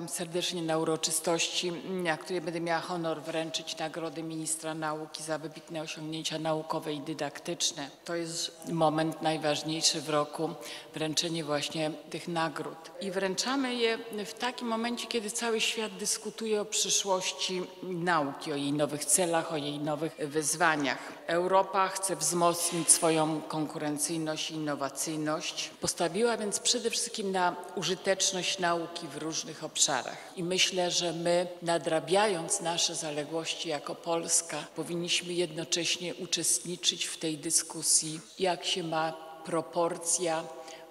Witam serdecznie na uroczystości, na której będę miała honor wręczyć nagrody ministra nauki za wybitne osiągnięcia naukowe i dydaktyczne. To jest moment najważniejszy w roku, wręczenie właśnie tych nagród. I wręczamy je w takim momencie, kiedy cały świat dyskutuje o przyszłości nauki, o jej nowych celach, o jej nowych wyzwaniach. Europa chce wzmocnić swoją konkurencyjność i innowacyjność. Postawiła więc przede wszystkim na użyteczność nauki w różnych obszarach. I myślę, że my, nadrabiając nasze zaległości jako Polska, powinniśmy jednocześnie uczestniczyć w tej dyskusji, jak się ma proporcja,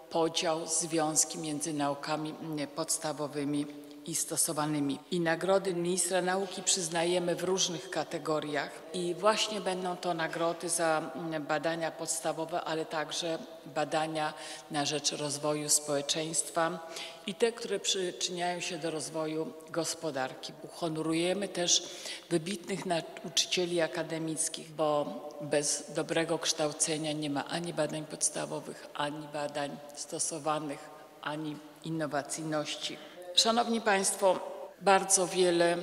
podział, związki między naukami podstawowymi i stosowanymi. I nagrody ministra nauki przyznajemy w różnych kategoriach i właśnie będą to nagrody za badania podstawowe, ale także badania na rzecz rozwoju społeczeństwa i te, które przyczyniają się do rozwoju gospodarki. Uhonorujemy też wybitnych nauczycieli akademickich, bo bez dobrego kształcenia nie ma ani badań podstawowych, ani badań stosowanych, ani innowacyjności. Szanowni Państwo, bardzo wiele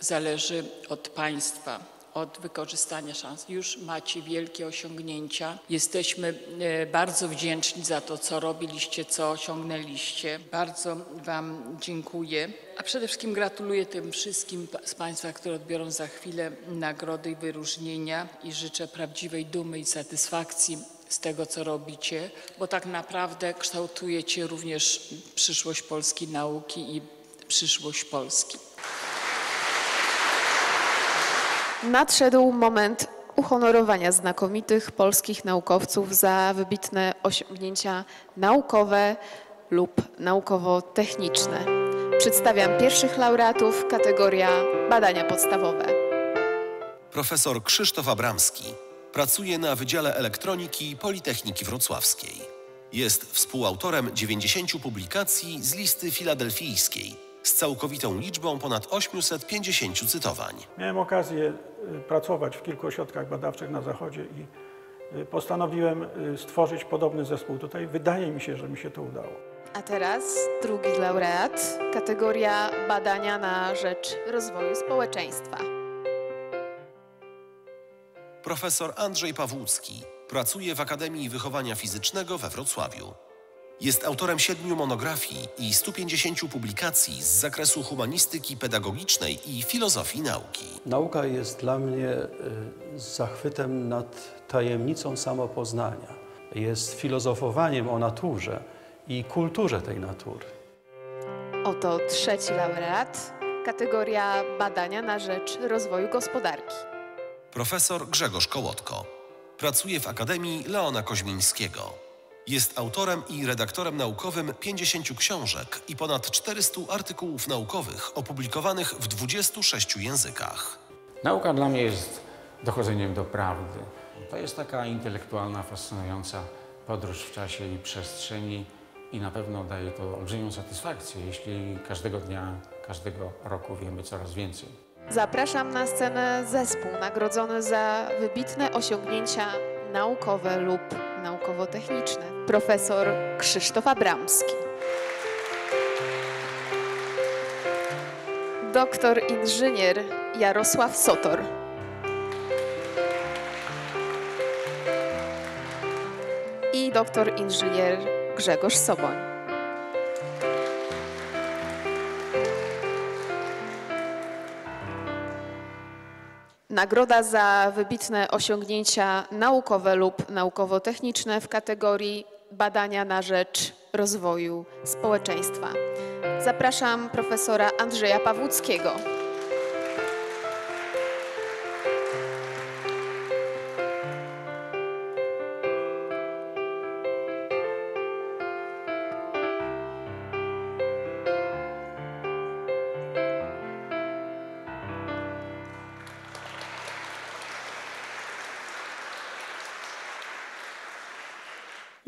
zależy od Państwa, od wykorzystania szans. Już macie wielkie osiągnięcia. Jesteśmy bardzo wdzięczni za to, co robiliście, co osiągnęliście. Bardzo Wam dziękuję. A przede wszystkim gratuluję tym wszystkim z Państwa, które odbiorą za chwilę nagrody i wyróżnienia i życzę prawdziwej dumy i satysfakcji z tego, co robicie, bo tak naprawdę kształtujecie również przyszłość polskiej nauki i przyszłość Polski. Nadszedł moment uhonorowania znakomitych polskich naukowców za wybitne osiągnięcia naukowe lub naukowo-techniczne. Przedstawiam pierwszych laureatów, kategoria badania podstawowe. Profesor Krzysztof Abramski pracuje na Wydziale Elektroniki Politechniki Wrocławskiej. Jest współautorem 90 publikacji z listy filadelfijskiej z całkowitą liczbą ponad 850 cytowań. Miałem okazję y, pracować w kilku ośrodkach badawczych na Zachodzie i y, postanowiłem y, stworzyć podobny zespół tutaj. Wydaje mi się, że mi się to udało. A teraz drugi laureat, kategoria badania na rzecz rozwoju społeczeństwa. Profesor Andrzej Pawłucki pracuje w Akademii Wychowania Fizycznego we Wrocławiu. Jest autorem siedmiu monografii i 150 publikacji z zakresu humanistyki pedagogicznej i filozofii nauki. Nauka jest dla mnie y, zachwytem nad tajemnicą samopoznania. Jest filozofowaniem o naturze i kulturze tej natury. Oto trzeci laureat, kategoria badania na rzecz rozwoju gospodarki. Profesor Grzegorz Kołotko pracuje w Akademii Leona Koźmińskiego. Jest autorem i redaktorem naukowym 50 książek i ponad 400 artykułów naukowych opublikowanych w 26 językach. Nauka dla mnie jest dochodzeniem do prawdy. To jest taka intelektualna, fascynująca podróż w czasie i przestrzeni i na pewno daje to olbrzymią satysfakcję, jeśli każdego dnia, każdego roku wiemy coraz więcej. Zapraszam na scenę zespół nagrodzony za wybitne osiągnięcia naukowe lub naukowo-techniczne. Profesor Krzysztof Abramski. Doktor inżynier Jarosław Sotor. I doktor inżynier Grzegorz Soboń. Nagroda za wybitne osiągnięcia naukowe lub naukowo-techniczne w kategorii badania na rzecz rozwoju społeczeństwa. Zapraszam profesora Andrzeja Pawłuckiego.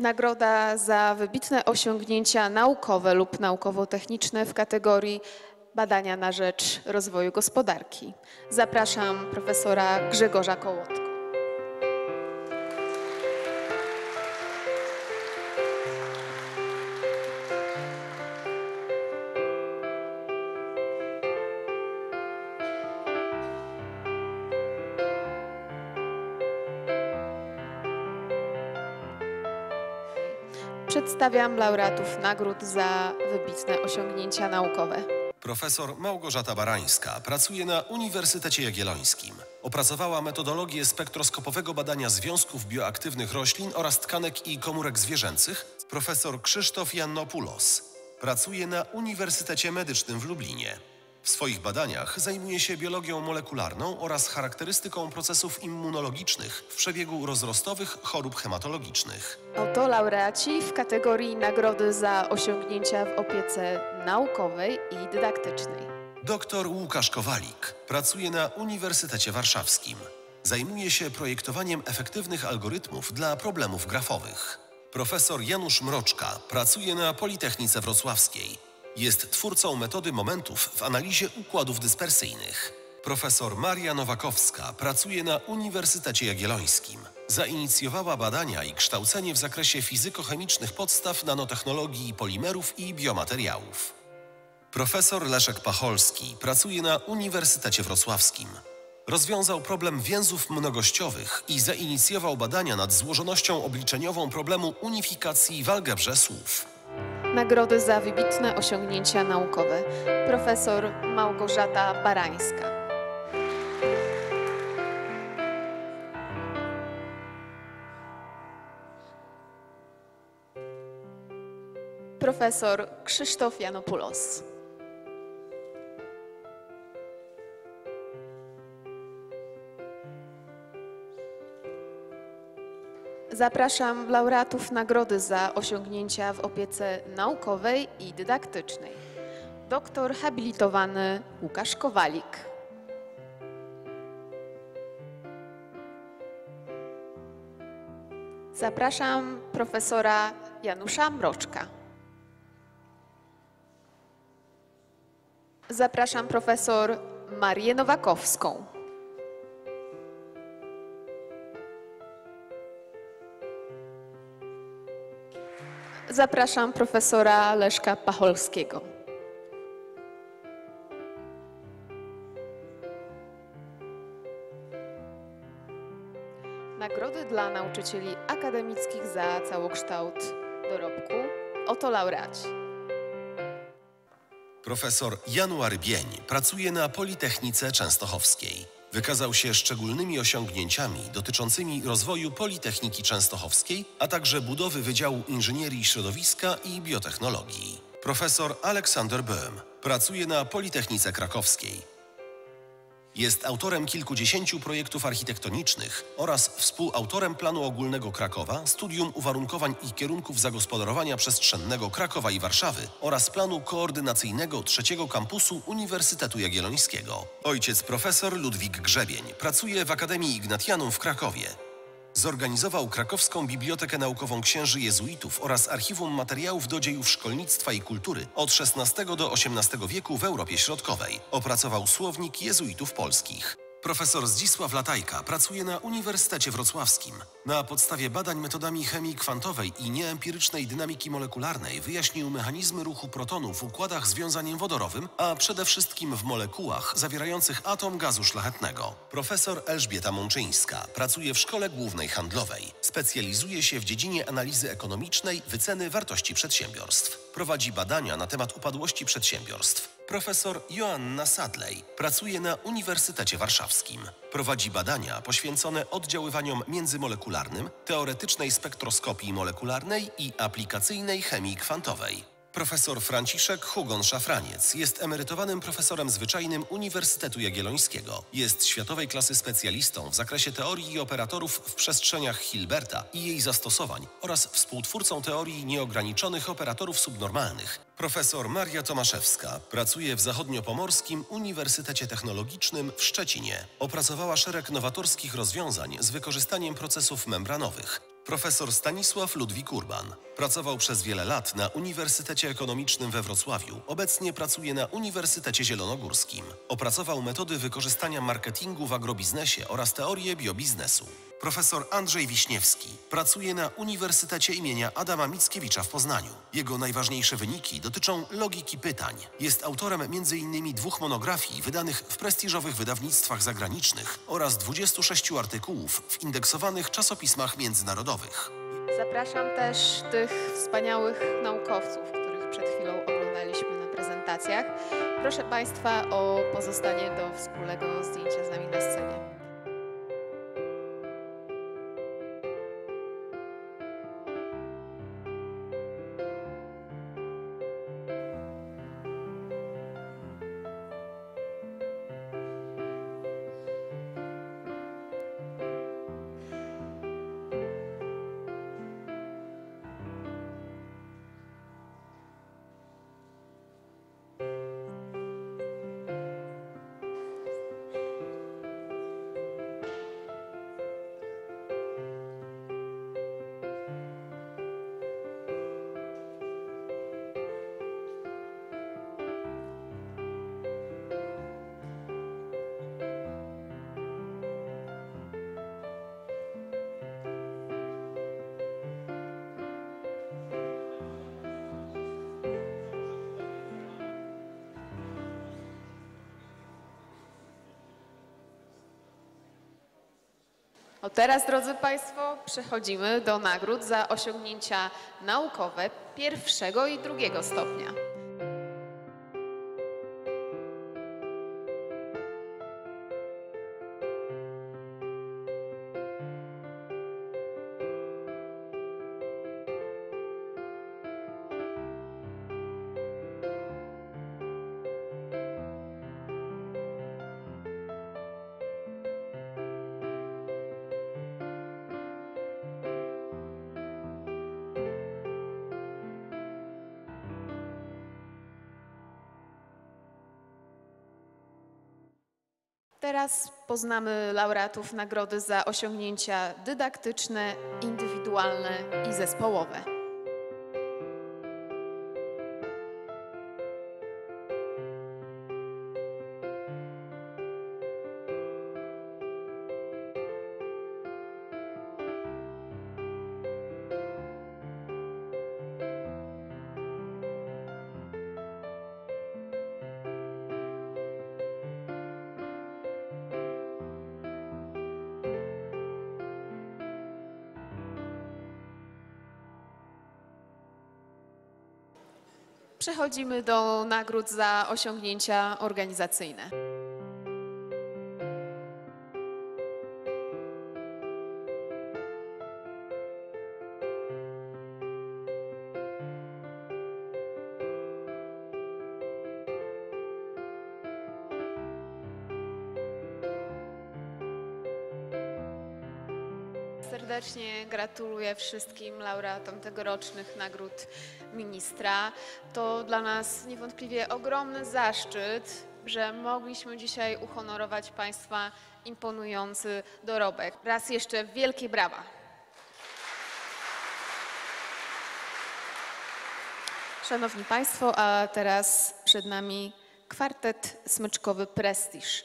Nagroda za wybitne osiągnięcia naukowe lub naukowo-techniczne w kategorii badania na rzecz rozwoju gospodarki. Zapraszam profesora Grzegorza Kołotko. Przedstawiam laureatów nagród za wybitne osiągnięcia naukowe. Profesor Małgorzata Barańska pracuje na Uniwersytecie Jagiellońskim. Opracowała metodologię spektroskopowego badania związków bioaktywnych roślin oraz tkanek i komórek zwierzęcych. Profesor Krzysztof Jannopoulos pracuje na Uniwersytecie Medycznym w Lublinie. W swoich badaniach zajmuje się biologią molekularną oraz charakterystyką procesów immunologicznych w przebiegu rozrostowych chorób hematologicznych. Oto laureaci w kategorii nagrody za osiągnięcia w opiece naukowej i dydaktycznej. Dr Łukasz Kowalik pracuje na Uniwersytecie Warszawskim. Zajmuje się projektowaniem efektywnych algorytmów dla problemów grafowych. Profesor Janusz Mroczka pracuje na Politechnice Wrocławskiej. Jest twórcą metody momentów w analizie układów dyspersyjnych. Profesor Maria Nowakowska pracuje na Uniwersytecie Jagiellońskim. Zainicjowała badania i kształcenie w zakresie fizykochemicznych podstaw nanotechnologii polimerów i biomateriałów. Profesor Leszek Pacholski pracuje na Uniwersytecie Wrocławskim. Rozwiązał problem więzów mnogościowych i zainicjował badania nad złożonością obliczeniową problemu unifikacji w algebrze słów. Nagrody za wybitne osiągnięcia naukowe. Profesor Małgorzata Barańska. Profesor Krzysztof Janopoulos. Zapraszam laureatów nagrody za osiągnięcia w opiece naukowej i dydaktycznej. Doktor habilitowany Łukasz Kowalik. Zapraszam profesora Janusza Mroczka. Zapraszam profesor Marię Nowakowską. Zapraszam profesora Leszka Pacholskiego. Nagrody dla nauczycieli akademickich za całokształt dorobku. Oto laureaci. Profesor January Bień pracuje na Politechnice Częstochowskiej. Wykazał się szczególnymi osiągnięciami dotyczącymi rozwoju Politechniki Częstochowskiej, a także budowy Wydziału Inżynierii Środowiska i Biotechnologii. Profesor Aleksander Böhm pracuje na Politechnice Krakowskiej. Jest autorem kilkudziesięciu projektów architektonicznych oraz współautorem planu ogólnego Krakowa, studium uwarunkowań i kierunków zagospodarowania przestrzennego Krakowa i Warszawy oraz planu koordynacyjnego trzeciego kampusu Uniwersytetu Jagiellońskiego. Ojciec profesor Ludwik Grzebień pracuje w Akademii Ignatianum w Krakowie. Zorganizował krakowską Bibliotekę Naukową Księży Jezuitów oraz Archiwum Materiałów do Dziejów Szkolnictwa i Kultury od XVI do XVIII wieku w Europie Środkowej. Opracował słownik jezuitów polskich. Profesor Zdzisław Latajka pracuje na Uniwersytecie Wrocławskim. Na podstawie badań metodami chemii kwantowej i nieempirycznej dynamiki molekularnej wyjaśnił mechanizmy ruchu protonu w układach związaniem wodorowym, a przede wszystkim w molekułach zawierających atom gazu szlachetnego. Profesor Elżbieta Mączyńska pracuje w Szkole Głównej Handlowej. Specjalizuje się w dziedzinie analizy ekonomicznej, wyceny wartości przedsiębiorstw. Prowadzi badania na temat upadłości przedsiębiorstw. Profesor Joanna Sadley pracuje na Uniwersytecie Warszawskim. Prowadzi badania poświęcone oddziaływaniom międzymolekularnym, teoretycznej spektroskopii molekularnej i aplikacyjnej chemii kwantowej. Profesor Franciszek Hugon-Szafraniec jest emerytowanym profesorem zwyczajnym Uniwersytetu Jagiellońskiego. Jest światowej klasy specjalistą w zakresie teorii operatorów w przestrzeniach Hilberta i jej zastosowań oraz współtwórcą teorii nieograniczonych operatorów subnormalnych. Profesor Maria Tomaszewska pracuje w Zachodniopomorskim Uniwersytecie Technologicznym w Szczecinie. Opracowała szereg nowatorskich rozwiązań z wykorzystaniem procesów membranowych. Profesor Stanisław Ludwik Urban pracował przez wiele lat na Uniwersytecie Ekonomicznym we Wrocławiu. Obecnie pracuje na Uniwersytecie Zielonogórskim. Opracował metody wykorzystania marketingu w agrobiznesie oraz teorię biobiznesu. Profesor Andrzej Wiśniewski pracuje na Uniwersytecie imienia Adama Mickiewicza w Poznaniu. Jego najważniejsze wyniki dotyczą logiki pytań. Jest autorem m.in. dwóch monografii wydanych w prestiżowych wydawnictwach zagranicznych oraz 26 artykułów w indeksowanych czasopismach międzynarodowych. Zapraszam też tych wspaniałych naukowców, których przed chwilą oglądaliśmy na prezentacjach. Proszę Państwa o pozostanie do wspólnego zdjęcia z nami na scenie. O teraz, drodzy Państwo, przechodzimy do nagród za osiągnięcia naukowe pierwszego i drugiego stopnia. Teraz poznamy laureatów nagrody za osiągnięcia dydaktyczne, indywidualne i zespołowe. Przechodzimy do nagród za osiągnięcia organizacyjne. Gratuluję wszystkim laureatom tegorocznych nagród ministra. To dla nas niewątpliwie ogromny zaszczyt, że mogliśmy dzisiaj uhonorować Państwa imponujący dorobek. Raz jeszcze wielkie brawa. Szanowni Państwo, a teraz przed nami kwartet smyczkowy Prestiż.